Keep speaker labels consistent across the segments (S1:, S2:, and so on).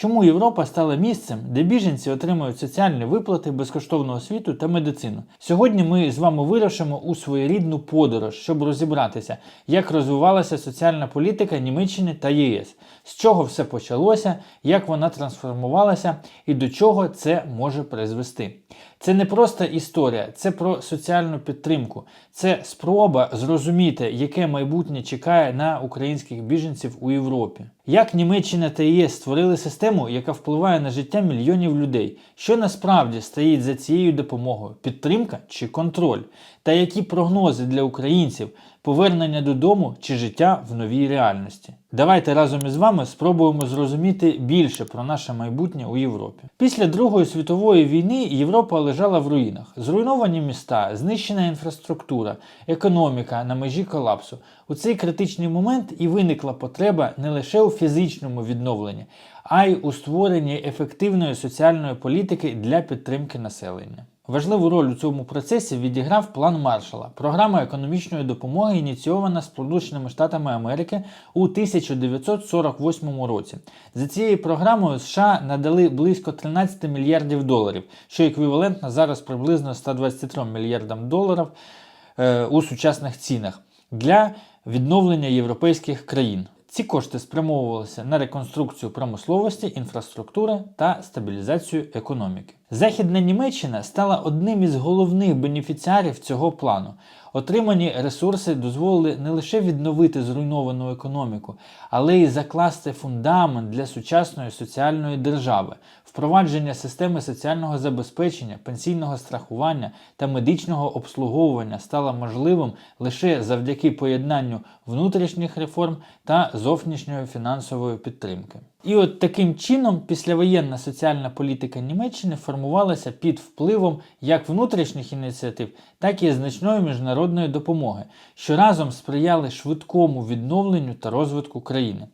S1: Чому Європа стала місцем, де біженці отримують соціальні виплати, безкоштовну освіту та медицину? Сьогодні ми з вами вирушимо у своєрідну подорож, щоб розібратися, як розвивалася соціальна політика Німеччини та ЄС, з чого все почалося, як вона трансформувалася і до чого це може призвести. Це не просто історія, це про соціальну підтримку, це спроба зрозуміти, яке майбутнє чекає на українських біженців у Європі. Як Німеччина та ЄС створили систему, яка впливає на життя мільйонів людей, що насправді стоїть за цією допомогою? Підтримка чи контроль, та які прогнози для українців, повернення додому чи життя в новій реальності. Давайте разом із вами спробуємо зрозуміти більше про наше майбутнє у Європі. Після Другої світової війни Європа лежала в руїнах. Зруйновані міста, знищена інфраструктура, економіка на межі колапсу. У цей критичний момент і виникла потреба не лише у фізичному відновленні, а й у створенні ефективної соціальної політики для підтримки населення. Важливу роль у цьому процесі відіграв план Маршала, програма економічної допомоги, ініційована Сполученими Штатами Америки у 1948 році. За цією програмою США надали близько 13 мільярдів доларів, що еквівалентно зараз приблизно 123 мільярдам доларів е, у сучасних цінах для відновлення європейських країн. Ці кошти спрямовувалися на реконструкцію промисловості, інфраструктури та стабілізацію економіки. Західна Німеччина стала одним із головних бенефіціарів цього плану. Отримані ресурси дозволили не лише відновити зруйновану економіку, але й закласти фундамент для сучасної соціальної держави, впровадження системи соціального забезпечення, пенсійного страхування та медичного обслуговування стало можливим лише завдяки поєднанню внутрішніх реформ та зовнішньої фінансової підтримки. І от таким чином післявоєнна соціальна політика Німеччини формувалася під впливом як внутрішніх ініціатив, так і значної міжнародної допомоги, що разом сприяли швидкому відновленню та розвитку країни.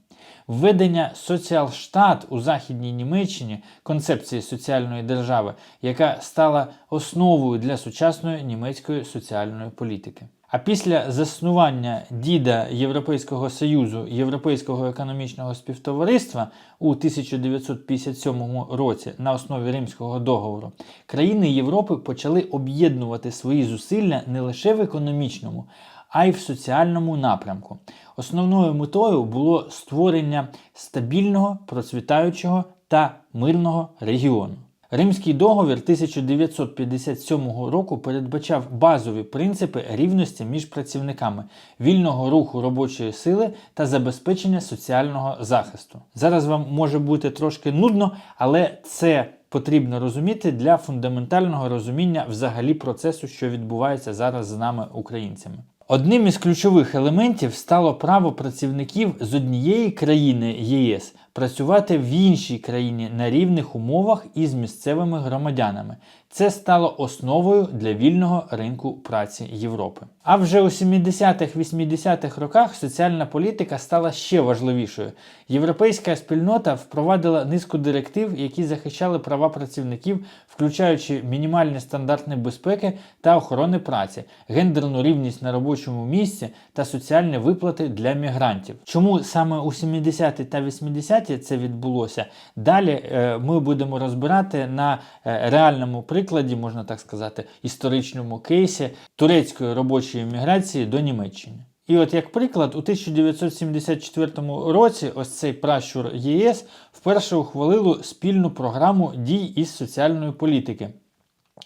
S1: Введення соціалштат у Західній Німеччині концепції соціальної держави, яка стала основою для сучасної німецької соціальної політики. А після заснування діда Європейського Союзу Європейського економічного співтовариства у 1957 році на основі Римського договору країни Європи почали об'єднувати свої зусилля не лише в економічному, а й в соціальному напрямку. Основною метою було створення стабільного, процвітаючого та мирного регіону. Римський договір 1957 року передбачав базові принципи рівності між працівниками, вільного руху робочої сили та забезпечення соціального захисту. Зараз вам може бути трошки нудно, але це потрібно розуміти для фундаментального розуміння взагалі процесу, що відбувається зараз з нами, українцями. Одним із ключових елементів стало право працівників з однієї країни ЄС працювати в іншій країні на рівних умовах із місцевими громадянами. Це стало основою для вільного ринку праці Європи. А вже у 70-х-80-х роках соціальна політика стала ще важливішою. Європейська спільнота впровадила низку директив, які захищали права працівників, включаючи мінімальні стандарти безпеки та охорони праці, гендерну рівність на робочому місці та соціальні виплати для мігрантів. Чому саме у 70-ті та 80-ті це відбулося? Далі е, ми будемо розбирати на е, реальному прикладі, можна так сказати, історичному кейсі турецької робочої міграції до Німеччини. І от як приклад, у 1974 році ось цей пращур ЄС вперше ухвалило спільну програму дій із соціальної політики,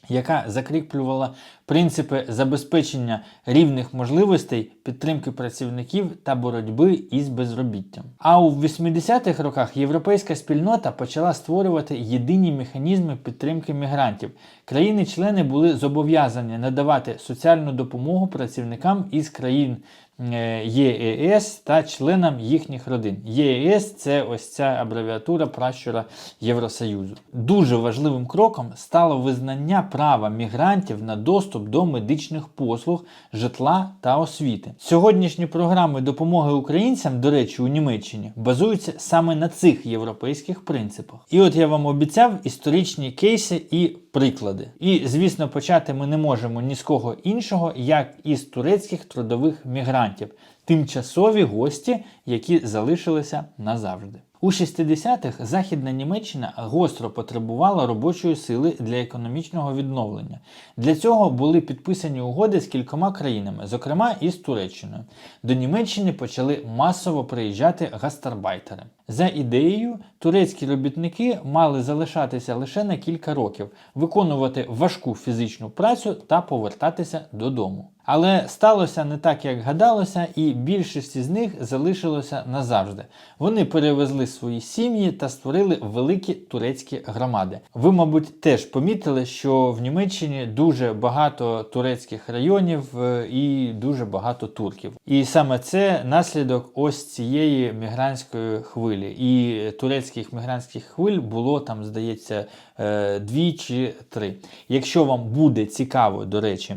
S1: яка закріплювала принципи забезпечення рівних можливостей підтримки працівників та боротьби із безробіттям. А у 80-х роках європейська спільнота почала створювати єдині механізми підтримки мігрантів. Країни-члени були зобов'язані надавати соціальну допомогу працівникам із країн е, ЄС та членам їхніх родин. ЄС це ось ця абревіатура пращура Євросоюзу. Дуже важливим кроком стало визнання права мігрантів на доступ до медичних послуг, житла та освіти. Сьогоднішні програми допомоги українцям, до речі, у Німеччині базуються саме на цих європейських принципах. І от я вам обіцяв історичні кейси і приклади. І, звісно, почати ми не можемо ні з кого іншого, як із турецьких трудових мігрантів варіантів тимчасові гості, які залишилися назавжди. У 60-х Західна Німеччина гостро потребувала робочої сили для економічного відновлення. Для цього були підписані угоди з кількома країнами, зокрема і з Туреччиною. До Німеччини почали масово приїжджати гастарбайтери. За ідеєю, турецькі робітники мали залишатися лише на кілька років, виконувати важку фізичну працю та повертатися додому. Але сталося не так, як гадалося, і більшість із них залишилося назавжди. Вони перевезли свої сім'ї та створили великі турецькі громади. Ви, мабуть, теж помітили, що в Німеччині дуже багато турецьких районів е, і дуже багато турків. І саме це наслідок ось цієї мігрантської хвилі. І турецьких мігрантських хвиль було там, здається, е, дві чи три. Якщо вам буде цікаво, до речі,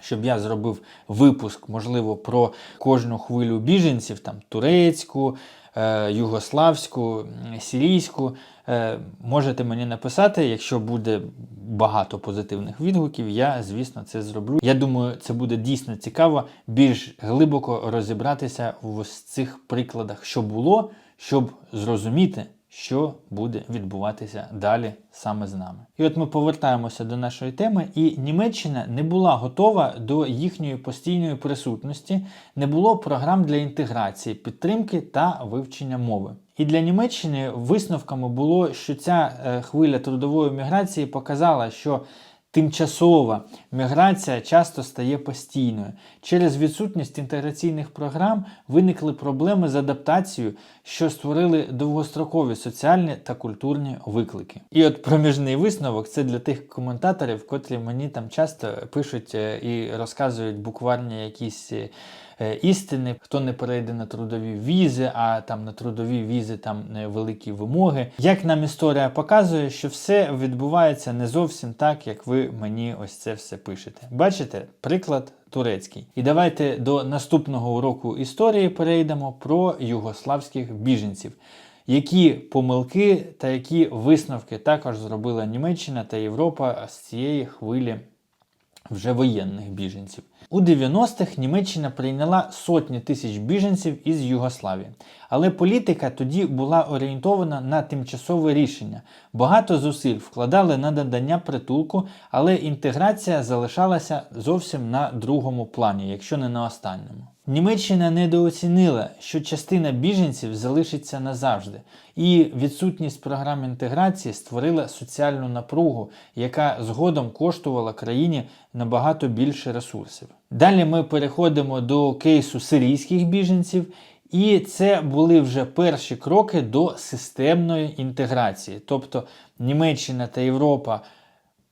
S1: щоб я зробив випуск, можливо, про кожну хвилю біженців, там турецьку, е, югославську, м, сирійську. Е, можете мені написати, якщо буде багато позитивних відгуків, я, звісно, це зроблю. Я думаю, це буде дійсно цікаво більш глибоко розібратися в ось цих прикладах, що було, щоб зрозуміти, що буде відбуватися далі саме з нами. І от ми повертаємося до нашої теми, і Німеччина не була готова до їхньої постійної присутності, не було програм для інтеграції, підтримки та вивчення мови. І для Німеччини висновками було, що ця е, хвиля трудової міграції показала, що Тимчасова міграція часто стає постійною. Через відсутність інтеграційних програм виникли проблеми з адаптацією, що створили довгострокові соціальні та культурні виклики. І от проміжний висновок це для тих коментаторів, котрі мені там часто пишуть е, і розказують буквально якісь. Е, істини, хто не перейде на трудові візи, а там на трудові візи там е, великі вимоги. Як нам історія показує, що все відбувається не зовсім так, як ви мені ось це все пишете. Бачите, приклад турецький. І давайте до наступного уроку історії перейдемо про югославських біженців. Які помилки та які висновки також зробила Німеччина та Європа з цієї хвилі вже воєнних біженців. У 90-х Німеччина прийняла сотні тисяч біженців із Югославії. Але політика тоді була орієнтована на тимчасове рішення. Багато зусиль вкладали на надання притулку, але інтеграція залишалася зовсім на другому плані, якщо не на останньому. Німеччина недооцінила, що частина біженців залишиться назавжди, і відсутність програм інтеграції створила соціальну напругу, яка згодом коштувала країні набагато більше ресурсів. Далі ми переходимо до кейсу сирійських біженців, і це були вже перші кроки до системної інтеграції. Тобто Німеччина та Європа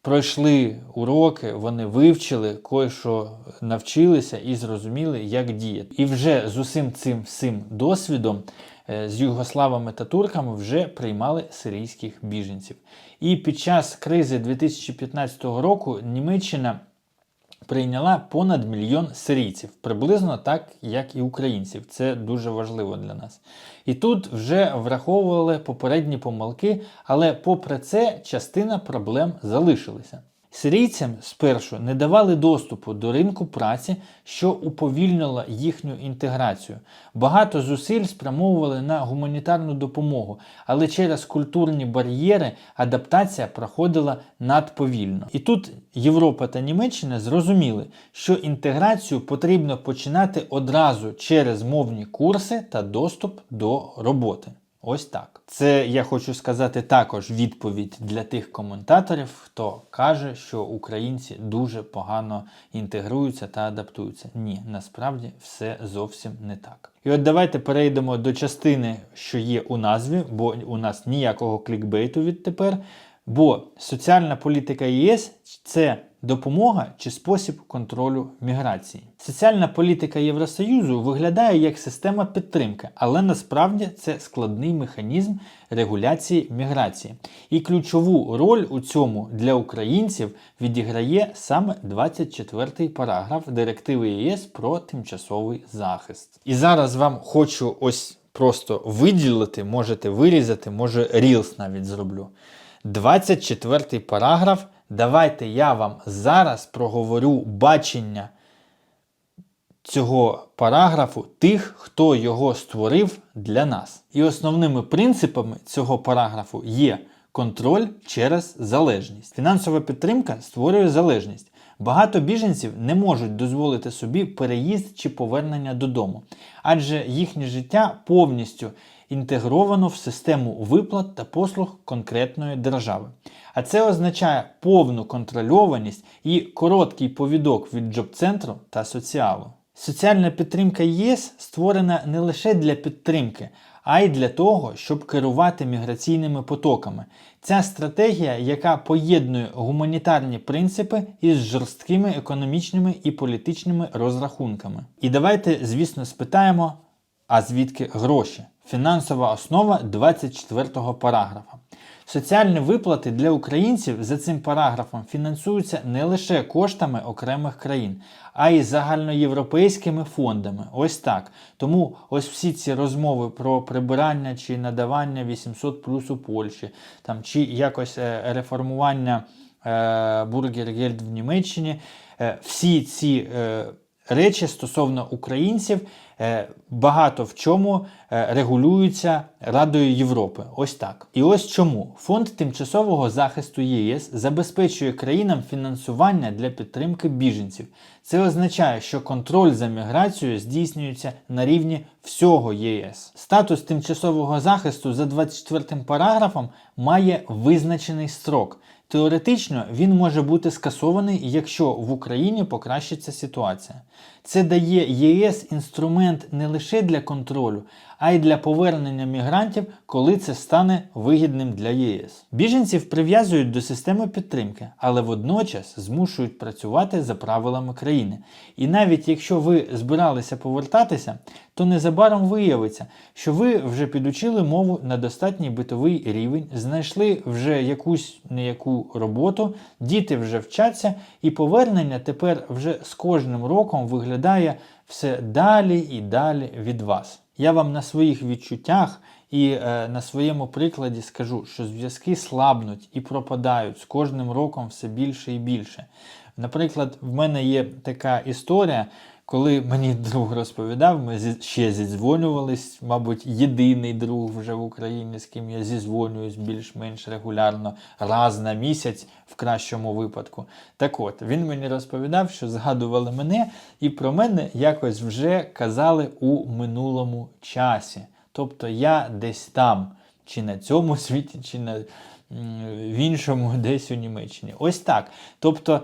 S1: пройшли уроки, вони вивчили, кое-що навчилися і зрозуміли, як діяти. І вже з усім цим всім досвідом е, з югославами та турками вже приймали сирійських біженців. І під час кризи 2015 року Німеччина прийняла понад мільйон сирійців, приблизно так, як і українців. Це дуже важливо для нас. І тут вже враховували попередні помилки, але попри це частина проблем залишилися. Сирійцям спершу не давали доступу до ринку праці, що уповільнило їхню інтеграцію. Багато зусиль спрямовували на гуманітарну допомогу, але через культурні бар'єри адаптація проходила надповільно. І тут Європа та Німеччина зрозуміли, що інтеграцію потрібно починати одразу через мовні курси та доступ до роботи. Ось так. Це я хочу сказати також відповідь для тих коментаторів, хто каже, що українці дуже погано інтегруються та адаптуються. Ні, насправді все зовсім не так. І от давайте перейдемо до частини, що є у назві, бо у нас ніякого клікбейту відтепер. Бо соціальна політика ЄС це допомога чи спосіб контролю міграції. Соціальна політика Євросоюзу виглядає як система підтримки, але насправді це складний механізм регуляції міграції. І ключову роль у цьому для українців відіграє саме 24-й параграф директиви ЄС про тимчасовий захист. І зараз вам хочу ось просто виділити, можете вирізати, може рілс навіть зроблю. 24 параграф. Давайте я вам зараз проговорю бачення цього параграфу тих, хто його створив для нас. І основними принципами цього параграфу є контроль через залежність. Фінансова підтримка створює залежність. Багато біженців не можуть дозволити собі переїзд чи повернення додому, адже їхнє життя повністю інтегровано в систему виплат та послуг конкретної держави. А це означає повну контрольованість і короткий повідок від джоб-центру та соціалу. Соціальна підтримка ЄС створена не лише для підтримки, а й для того, щоб керувати міграційними потоками. Ця стратегія, яка поєднує гуманітарні принципи із жорсткими економічними і політичними розрахунками. І давайте, звісно, спитаємо, а звідки гроші? Фінансова основа 24 го параграфа. Соціальні виплати для українців за цим параграфом фінансуються не лише коштами окремих країн, а й загальноєвропейськими фондами. Ось так. Тому ось всі ці розмови про прибирання чи надавання 800 плюс у Польщі, там, чи якось е, реформування е, бургергельд в Німеччині, е, всі ці е, речі стосовно українців багато в чому е, регулюються Радою Європи. Ось так. І ось чому фонд тимчасового захисту ЄС забезпечує країнам фінансування для підтримки біженців. Це означає, що контроль за міграцією здійснюється на рівні всього ЄС. Статус тимчасового захисту за 24 параграфом має визначений строк. Теоретично він може бути скасований, якщо в Україні покращиться ситуація. Це дає ЄС інструмент не лише для контролю, а й для повернення мігрантів, коли це стане вигідним для ЄС. Біженців прив'язують до системи підтримки, але водночас змушують працювати за правилами країни. І навіть якщо ви збиралися повертатися, то незабаром виявиться, що ви вже підучили мову на достатній битовий рівень, знайшли вже якусь неяку роботу, діти вже вчаться, і повернення тепер вже з кожним роком виглядає все далі і далі від вас. Я вам на своїх відчуттях і е, на своєму прикладі скажу, що зв'язки слабнуть і пропадають з кожним роком все більше і більше. Наприклад, в мене є така історія, коли мені друг розповідав, ми ще зідзвонювались, мабуть, єдиний друг вже в Україні, з ким я зізвонююсь більш-менш регулярно, раз на місяць в кращому випадку. Так от, він мені розповідав, що згадували мене, і про мене якось вже казали у минулому часі. Тобто я десь там, чи на цьому світі, чи на в іншому, десь у Німеччині. Ось так. Тобто,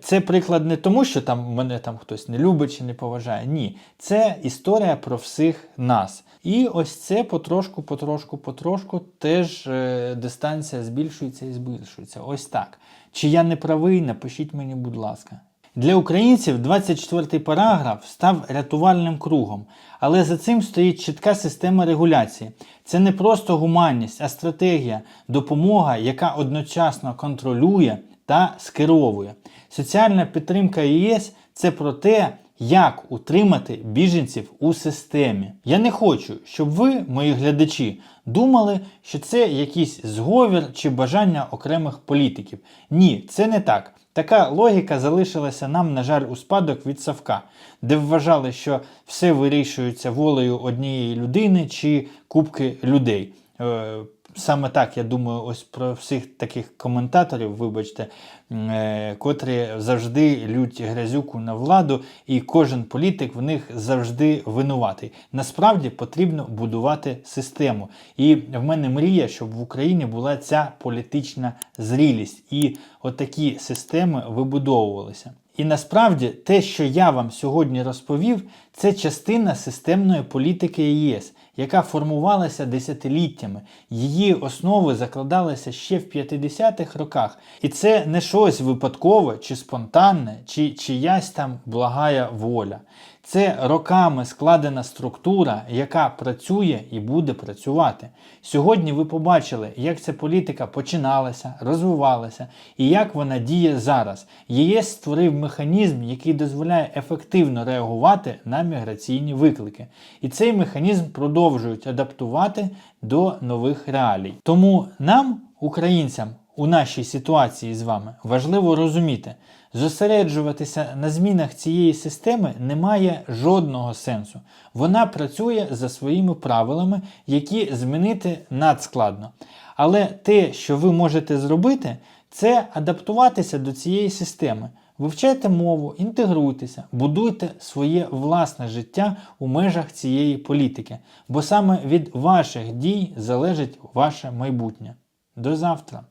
S1: це приклад не тому, що там мене там хтось не любить чи не поважає. Ні, це історія про всіх нас. І ось це потрошку, потрошку, потрошку теж е, дистанція збільшується і збільшується. Ось так. Чи я не правий, напишіть мені, будь ласка. Для українців 24 параграф став рятувальним кругом, але за цим стоїть чітка система регуляції. Це не просто гуманність, а стратегія, допомога, яка одночасно контролює та скеровує. Соціальна підтримка ЄС це про те, як утримати біженців у системі. Я не хочу, щоб ви, мої глядачі, думали, що це якийсь зговір чи бажання окремих політиків. Ні, це не так. Така логіка залишилася нам, на жаль, у спадок від Савка, де вважали, що все вирішується волею однієї людини чи кубки людей. Саме так я думаю, ось про всіх таких коментаторів, вибачте, е, котрі завжди лють грязюку на владу, і кожен політик в них завжди винуватий. Насправді потрібно будувати систему. І в мене мрія, щоб в Україні була ця політична зрілість, і отакі системи вибудовувалися. І насправді те, що я вам сьогодні розповів, це частина системної політики ЄС, яка формувалася десятиліттями. Її основи закладалися ще в 50-х роках. І це не щось випадкове чи спонтанне, чи чиясь там благая воля. Це роками складена структура, яка працює і буде працювати. Сьогодні ви побачили, як ця політика починалася, розвивалася і як вона діє зараз. ЄС створив механізм, який дозволяє ефективно реагувати на міграційні виклики. І цей механізм продовжують адаптувати до нових реалій. Тому нам, українцям, у нашій ситуації з вами важливо розуміти, зосереджуватися на змінах цієї системи немає жодного сенсу. Вона працює за своїми правилами, які змінити надскладно. Але те, що ви можете зробити, це адаптуватися до цієї системи. Вивчайте мову, інтегруйтеся, будуйте своє власне життя у межах цієї політики, бо саме від ваших дій залежить ваше майбутнє. До завтра!